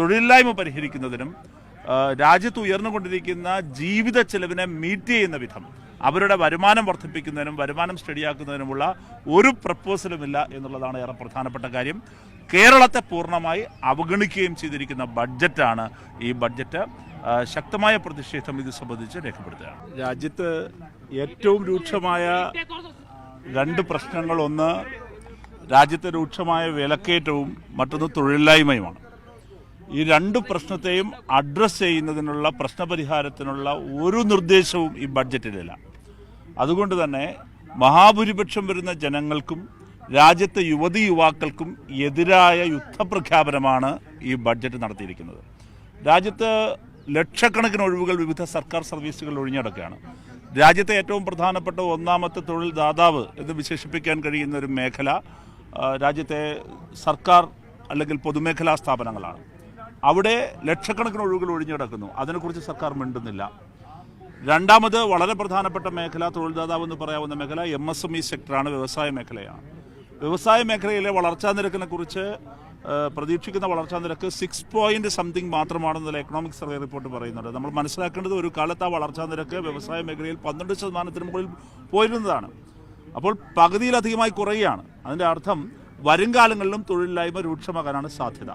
തൊഴിലില്ലായ്മ പരിഹരിക്കുന്നതിനും രാജ്യത്ത് ഉയർന്നുകൊണ്ടിരിക്കുന്ന ജീവിത ചെലവിനെ മീറ്റ് ചെയ്യുന്ന വിധം അവരുടെ വരുമാനം വർദ്ധിപ്പിക്കുന്നതിനും വരുമാനം സ്റ്റഡിയാക്കുന്നതിനുമുള്ള ഒരു പ്രപ്പോസലുമില്ല എന്നുള്ളതാണ് ഏറെ പ്രധാനപ്പെട്ട കാര്യം. കേരളത്തെ പൂർണമായി അവഗണിക്കുകയും ചെയ്തിരിക്കുന്ന ബഡ്ജറ്റാണ് ഈ ബഡ്ജറ്റ്. ശക്തമായ പ്രതിഷേധം ഇത് സംബന്ധിച്ച് രേഖപ്പെടുത്തുകയാണ്. രാജ്യത്ത് ഏറ്റവും രൂക്ഷമായ രണ്ട് പ്രശ്നങ്ങൾ ഒന്ന് രാജ്യത്തെ രൂക്ഷമായ വിലക്കയറ്റവും മറ്റൊന്ന് തൊഴിലില്ലായ്മയുമാണ്. ഈ രണ്ട് പ്രശ്നത്തെയും അഡ്രസ്സ് ചെയ്യുന്നതിനുള്ള പ്രശ്നപരിഹാരത്തിനുള്ള ഒരു നിർദ്ദേശവും ഈ ബഡ്ജറ്റിലില്ല അതുകൊണ്ട് തന്നെ മഹാഭൂരിപക്ഷം വരുന്ന ജനങ്ങൾക്കും രാജ്യത്തെ യുവതി യുവാക്കൾക്കും എതിരായ യുദ്ധപ്രഖ്യാപനമാണ് ഈ ബഡ്ജറ്റ് നടത്തിയിരിക്കുന്നത്. രാജ്യത്ത് ലക്ഷക്കണക്കിന് ഒഴിവുകൾ വിവിധ സർക്കാർ സർവീസുകൾ ഒഴിഞ്ഞടക്കുകയാണ്. രാജ്യത്തെ ഏറ്റവും പ്രധാനപ്പെട്ട ഒന്നാമത്തെ തൊഴിൽ ദാതാവ് എന്ന് വിശേഷിപ്പിക്കാൻ കഴിയുന്ന ഒരു മേഖല രാജ്യത്തെ സർക്കാർ അല്ലെങ്കിൽ പൊതുമേഖലാ സ്ഥാപനങ്ങളാണ്. അവിടെ ലക്ഷക്കണക്കിന് ഒഴിവുകൾ ഒഴിഞ്ഞു കിടക്കുന്നു. അതിനെക്കുറിച്ച് സർക്കാർ മിണ്ടുന്നില്ല. രണ്ടാമത് വളരെ പ്രധാനപ്പെട്ട മേഖല തൊഴിൽദാതാവ് എന്ന് പറയാവുന്ന മേഖല എം എസ് എം ഇ സെക്ടറാണ് വ്യവസായ മേഖലയാണ്. വ്യവസായ മേഖലയിലെ വളർച്ചാ നിരക്കിനെ കുറിച്ച് പ്രതീക്ഷിക്കുന്ന വളർച്ചാ നിരക്ക് സിക്സ് പോയിന്റ് സംതിങ് മാത്രമാണെന്നുള്ള എക്കണോമിക് സർവേ റിപ്പോർട്ട് പറയുന്നുണ്ട് നമ്മൾ മനസ്സിലാക്കേണ്ടത് ഒരു കാലത്ത് ആ വളർച്ചാ നിരക്ക് വ്യവസായ മേഖലയിൽ പന്ത്രണ്ട് ശതമാനത്തിന് മുകളിൽ പോയിരുന്നതാണ്. അപ്പോൾ പകുതിയിലധികമായി കുറയുകയാണ്. അതിന്റെ അർത്ഥം വരും കാലങ്ങളിലും തൊഴിലില്ലായ്മ രൂക്ഷമാകാനാണ് സാധ്യത.